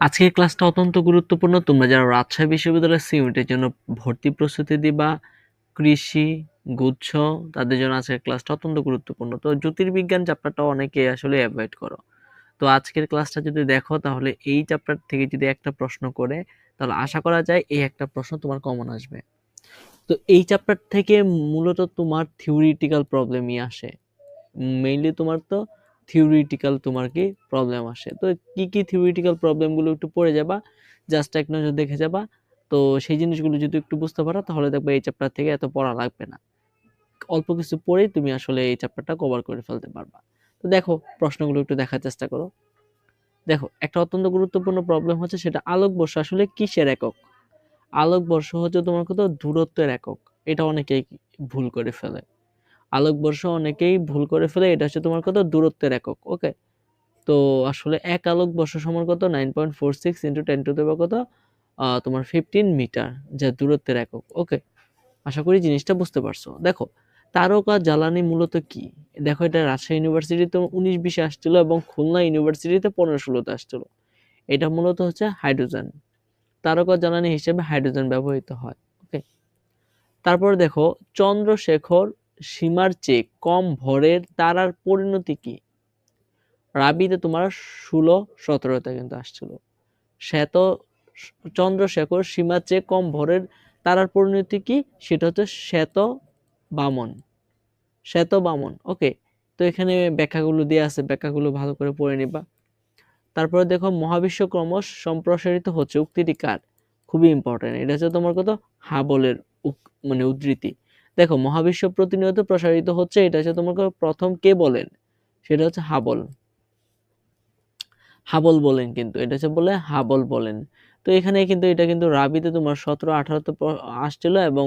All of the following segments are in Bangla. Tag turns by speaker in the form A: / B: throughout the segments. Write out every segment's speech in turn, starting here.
A: আজকের ক্লাসটা অত্যন্ত গুরুত্বপূর্ণ। তোমরা যারা রাজশাহী বিশ্ববিদ্যালয়ের সিউটের জন্য ভর্তি প্রস্তুতি দিবা, কৃষি, গুচ্ছ, তাদের জন্য আজকের ক্লাসটা অত্যন্ত গুরুত্বপূর্ণ। তো জ্যোতির্বিজ্ঞান চ্যাপ্টারটা অনেকে আসলে অ্যাভয়েড করো। তো আজকের ক্লাসটা যদি দেখো, তাহলে এই চ্যাপ্টার থেকে যদি একটা প্রশ্ন করে, তাহলে আশা করা যায় এই একটা প্রশ্ন তোমার কমন আসবে। তো এই চ্যাপ্টার থেকে মূলত তোমার থিওরিটিক্যাল প্রবলেমই আসে। মেইনলি তোমার তো থিওরিটিক্যাল তোমার কি প্রবলেম আসে। তো কি কি থিওরিটিক্যাল প্রবলেমগুলো একটু পড়ে যাবা জাস্ট এক নজর দেখে যাবা। তো সেই জিনিসগুলো যদি একটু বুঝতে পারো, তাহলে দেখবে এই চ্যাপ্টার থেকে এত পড়া লাগবে না। অল্প কিছু পড়েই তুমি আসলে এই চ্যাপ্টারটা কভার করে ফেলতে পারবা। তো দেখো, প্রশ্নগুলো একটু দেখার চেষ্টা করো। দেখো, একটা অত্যন্ত গুরুত্বপূর্ণ প্রবলেম হচ্ছে সেটা আলোকবর্ষ আসলে কিসের একক? আলোকবর্ষ হচ্ছে তোমার কত? দূরত্বের একক। এটা অনেকেই ভুল করে ফেলে। আলোকবর্ষ অনেকেই ভুল করে ফেলে, এটা হচ্ছে তোমার কত? দূরত্বের একক ওকে তো আসলে এক আলোকবর্ষ সমান কত? Nine point four six into ten to দেওয়া কত? তোমার ফিফটিন মিটার যা দূরত্বের একক ওকে আশা করি জিনিসটা বুঝতে পারছ। দেখো, তারকা জ্বালানি মূলত কি? দেখো, এটা রাজশাহী ইউনিভার্সিটিতে উনিশ বিশে আসছিল এবং খুলনা ইউনিভার্সিটিতে পনেরো ষোলোতে আসছিল। এটা মূলত হচ্ছে হাইড্রোজেন। তারকা জ্বালানি হিসেবে হাইড্রোজেন ব্যবহৃত হয় ওকে তারপর দেখো, চন্দ্রশেখর সীমার চেয়ে কম ভরের তারার পরিণতি কি? রাবিতে তোমার ষোলো, সতেরোতে কিন্তু আসছিল। শ্বেত চন্দ্রশেখর সীমার চেয়ে কম ভরের তারার পরিণতি কি? সেটা হচ্ছে শ্বেত বামন। শ্বেত বামন, ওকে। তো এখানে ব্যাখ্যাগুলো দিয়ে আছে, ব্যাখ্যাগুলো ভালো করে পড়ে নিবা। তারপরে দেখো, মহাবিশ্ব ক্রমশ সম্প্রসারিত হচ্ছে। উক্তিটি কার? খুবই ইম্পর্টেন্ট এটা হচ্ছে তোমার কত? হাবলের মানে উদ্ধৃতি। দেখো, মহাবিশ্ব প্রতিনিয়ত প্রসারিত হচ্ছে, এটা হচ্ছে তোমাকে প্রথম কে বলেন? সেটা হচ্ছে হাবল। হাবল বলেন কিন্তু, এটা হচ্ছে বলে হাবল বলেন। তো এখানে কিন্তু, এটা কিন্তু রাবিতে তোমার সতেরো, আঠারোতে আসছিল এবং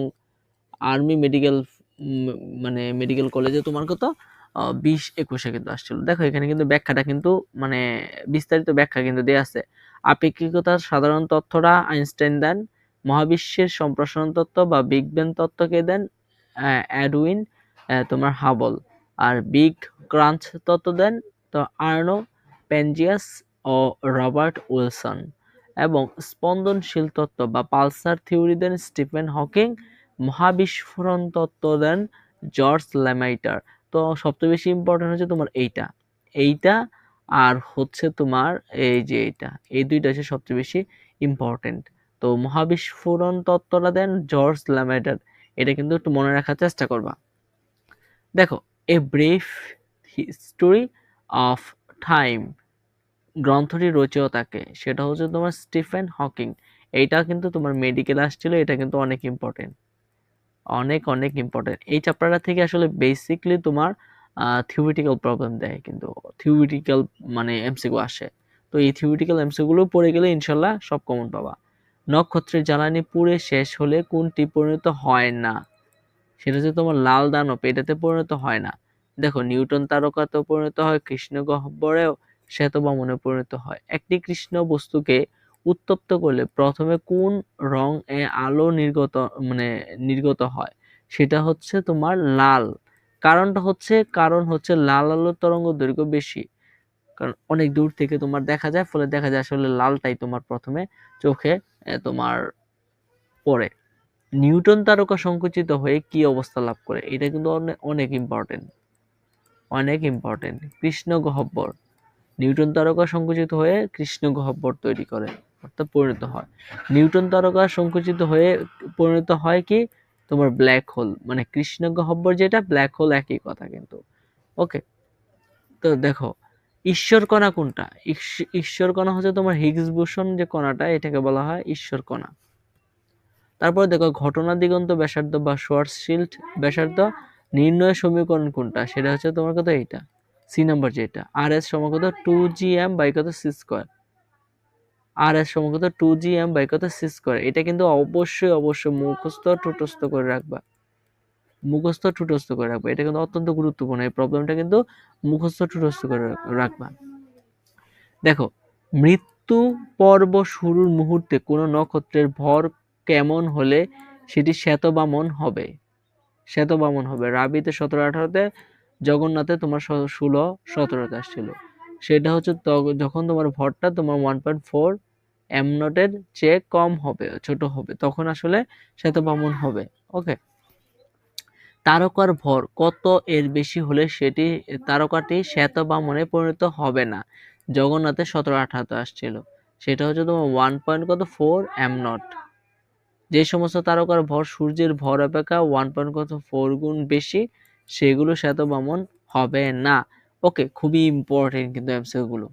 A: আর্মি মেডিকেল মানে মেডিকেল কলেজে তোমার কত? বিশ, একুশে কিন্তু আসছিল। দেখো, এখানে কিন্তু ব্যাখ্যাটা কিন্তু মানে বিস্তারিত ব্যাখ্যা কিন্তু দেওয়া আছে। আপেক্ষিকতার সাধারণ তথ্যটা আইনস্টাইন দেন, মহাবিশ্বের সম্প্রসারণ তত্ত্ব বা বিগ ব্যাং তত্ত্বকে দেন? আহ, তোমার হাবল। আর বিগ ক্রাঞ্চ তত্ত্ব দেন তো আর্নো পেনজিয়াস ও রবার্ট উইলসন। এবং স্পন্দনশীল তত্ত্ব বা পালসার থিওরি দেন স্টিফেন হকিং। মহাবিস্ফোরণ তত্ত্ব দেন জর্জ ল্যামাইটার। তো সবচেয়ে বেশি ইম্পর্টেন্ট হচ্ছে তোমার এইটা। এইটা আর হচ্ছে তোমার এই যে এইটা। এই দুইটা হচ্ছে সবচেয়ে বেশি ইম্পর্টেন্ট তো মহাবিস্ফোরণ তত্ত্বটা দেন জর্জ ল্যামাইটার। এটা কিন্তু একটু মনে রাখার চেষ্টা করবা। দেখো a brief history of time গ্রন্থটি রচয়িতাকে সেটা হচ্ছে তোমার স্টিফেন হকিং। এইটা কিন্তু তোমার মেডিকেল আসছিল, এটা কিন্তু অনেক ইম্পর্টেন্ট অনেক অনেক ইম্পর্টেন্ট এই চ্যাপ্টারটা থেকে আসলে বেসিকলি তোমার থিওরিটিক্যাল প্রবলেম দেয় কিন্তু। থিওরিটিক্যাল মানে এমসিকিউ আসে। তো এই থিওরিটিক্যাল এমসিকিউগুলো পড়ে গেলে ইনশাল্লাহ সব কমন পাবা। নক্ষত্রের জ্বালানি পুড়ে শেষ হলে কোনটি পরিণত হয় না? সেটা হচ্ছে তোমার লাল দানব, এটাতে পরিণত হয় না। দেখো, নিউটন তারকাতেও পরিণত হয়, কৃষ্ণ গহ্বরেও শ্বেত বামনে পরিণত হয়। একটি কৃষ্ণ বস্তুকে উত্তপ্ত করলে প্রথমে কোন রং এ আলো নির্গত মানে নির্গত হয়? সেটা হচ্ছে তোমার লাল। কারণটা হচ্ছে, কারণ হচ্ছে লাল আলোর তরঙ্গ দৈর্ঘ্য বেশি। কারণ অনেক দূর থেকে তোমার দেখা যায়, ফলে দেখা যায় আসলে লালটাই তোমার প্রথমে চোখে তোমার পড়ে নিউটন তারকা সংকুচিত হয়ে কি অবস্থা লাভ করে? এটা কিন্তু অনেক ইম্পর্টেন্ট অনেক ইম্পর্টেন্ট কৃষ্ণ গহব্বর। নিউটন তারকা সংকুচিত হয়ে কৃষ্ণ গহব্বর তৈরি করে, অর্থাৎ পরিণত হয়। নিউটন তারকা সংকুচিত হয়ে পরিণত হয় কি? তোমার ব্ল্যাক হোল মানে কৃষ্ণ গহ্বর যেটা ব্ল্যাক হোল একই কথা কিন্তু। ওকে তো দেখো ঈশ্বর কণা কোনটা? ঈশ্বর কণা হচ্ছে তোমার হিগস বোসন যে কণাটা, এটাকে বলা হয় ঈশ্বর কণা। তারপর দেখো, ঘটনা দিগন্ত ব্যাসার্ধ বা শর্টশিল্ড ব্যাসার্ধ নির্ণয় সমীকরণ কোনটা? সেটা হচ্ছে তোমার কত এইটা, সি নাম্বার যেটা। আর এস সমাগত টু জি এম বাই কত? C square. আর এস সমাগত টু জি এম বাই কত? C square. এটা কিন্তু অবশ্যই অবশ্যই মুখস্থ ঠুটস্থ করে রাখবা। মুখস্থ ঠুটস্থ করে রাখবা। এটা কিন্তু অত্যন্ত গুরুত্বপূর্ণ। এই প্রবলেমটা কিন্তু মুখস্থ ঠুটস্থ করে রাখ- রাখবা। দেখো, মৃত্যু পর্ব শুরুর মুহূর্তে কোনো নক্ষত্রের ভর কেমন হলে সেটি শ্বেতবামন হবে। শ্বেতবামন হবে। রাবিতে সতেরো, আঠারোতে জগন্নাথে তোমার ষোলো সতেরোতে আসছিল। সেটা হচ্ছে যখন তোমার ভরটা তোমার ওয়ান পয়েন্ট ফোর এমনটের চেয়ে কম হবে, ছোট হবে, তখন আসলে শ্বেতবামন হবে। ওকে তারকার ভর কত এর বেশি হলে সেটি তারকাটি শ্বেত বামনে পরিণত হবে না। জগন্নাথে সতেরো আঠারোতে আসছিল। সেটা হচ্ছে তোমার ওয়ান পয়েন্ট কত? ফোর এম নট যে সমস্ত তারকার ভর সূর্যের ভর অপেক্ষা ওয়ান পয়েন্ট কত? ফোর গুণ বেশি, সেগুলো শ্বেত বামন হবে না। ওকে, খুবই ইম্পর্টেন্ট কিন্তু এমসিকিউগুলো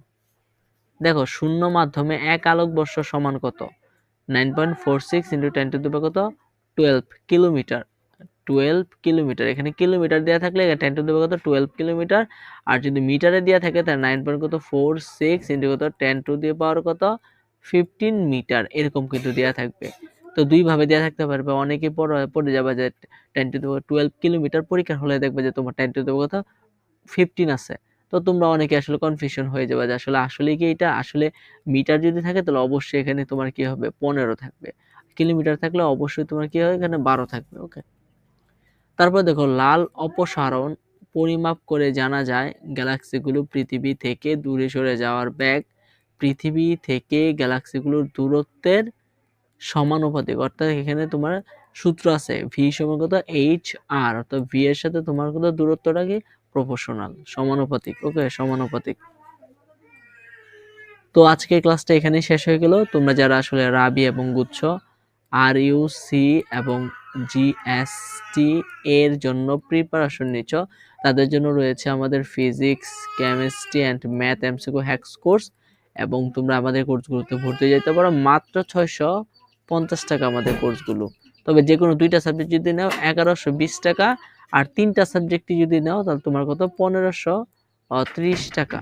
A: দেখো, শূন্য মাধ্যমে এক আলোকবর্ষ সমান কত? Nine point four six into ten to কত? টুয়েলভ কিলোমিটার টুয়েলভ কিলোমিটার এখানে কিলোমিটার দেওয়া থাকলে টেন টু দেবে কত? টুয়েলভ কিলোমিটার আর যদি মিটারে দেওয়া থাকে, তাহলে নাইন পয়েন্ট কত? ফোর সিক্স ইন্টু কত? টেন টু দিয়ে পাওয়ার কত? ফিফটিন মিটার এরকম কিন্তু দেওয়া থাকবে। তো দুইভাবে দেওয়া থাকতে পারবে। অনেকে পড়ে পড়ে যাবে যে টেন টু দেবো টুয়েলভ কিলোমিটার পরীক্ষা হলে দেখবে যে তোমার টেন টু দেবো কত? ফিফটিন আছে। তো তোমরা অনেকে আসলে কনফিউশন হয়ে যাবে যে আসলে আসলে কি এটা? আসলে মিটার যদি থাকে, তাহলে অবশ্যই এখানে তোমার কি হবে? পনেরো থাকবে। কিলোমিটার থাকলে অবশ্যই তোমার কি হবে? এখানে বারো থাকবে ওকে তারপর দেখো, লাল অপসারণ পরিমাপ করে জানা যায় গ্যালাক্সিগুলো পৃথিবী থেকে দূরে সরে যাওয়ার ব্যাগ। পৃথিবী থেকে গ্যালাক্সিগুলোর দূরত্বের সমানুপাতিক, অর্থাৎ এখানে তোমার সূত্র আছে ভি সমান কত এইচ আর অর্থাৎ ভি এর সাথে তোমার কত দূরত্বটা কি? প্রপোর্শনাল সমানুপাতিক ওকে সমানুপাতিক। তো আজকের ক্লাসটা এখানেই শেষ হয়ে গেল। তোমরা যারা আসলে রাবি এবং গুচ্ছ আর ইউ সি এবং জিএসটি এর জন্য প্রিপারেশন নিচ্ছ। তাদের জন্য রয়েছে আমাদের physics chemistry and math MCQ hacks course এবং তোমরা আমাদের কোর্সগুলোতে ভর্তি যেতে পারো। মাত্র ছয়শো পঞ্চাশ টাকা আমাদের কোর্সগুলো তবে যে কোনো দুইটা সাবজেক্ট যদি নাও, এগারোশো বিশ টাকা আর তিনটা সাবজেক্টই যদি নাও, তাহলে তোমার কত? পনেরোশো ত্রিশ টাকা।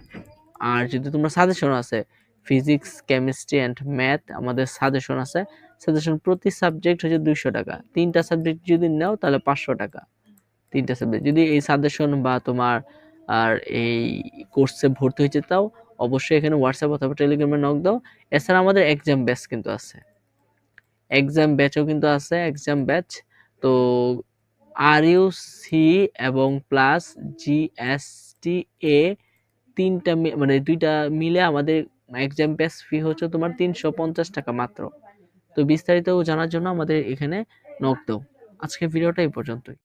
A: আর যদি তোমরা সাজেশন আছে ফিজিক্স কেমিস্ট্রি অ্যান্ড ম্যাথ আমাদের সাজেশন আছে সাজেশন প্রতি সাবজেক্ট হচ্ছে দুইশো টাকা। তিনটা সাবজেক্ট যদি নাও, তাহলে পাঁচশো টাকা। তিনটা সাবজেক্ট যদি এই সাজেশন বা তোমার আর এই কোর্সে ভর্তি হয়েছে তাও, অবশ্যই এখানে হোয়াটসঅ্যাপ অথবা টেলিগ্রামে নক দাও। এছাড়া আমাদের এক্সাম ব্যাচ কিন্তু আছে। এক্সাম ব্যাচও কিন্তু আছে এক্সাম ব্যাচ তো আর ইউ সি এবং প্লাস জিএসটি এ তিনটা মানে দুইটা মিলে আমাদের এক্সাম ব্যাচ ফি হচ্ছে তোমার তিনশো পঞ্চাশ টাকা মাত্র। তো বিস্তারিত জানার জন্য আমাদের এখানে নক দাও। আজকে ভিডিওটা এই পর্যন্তই।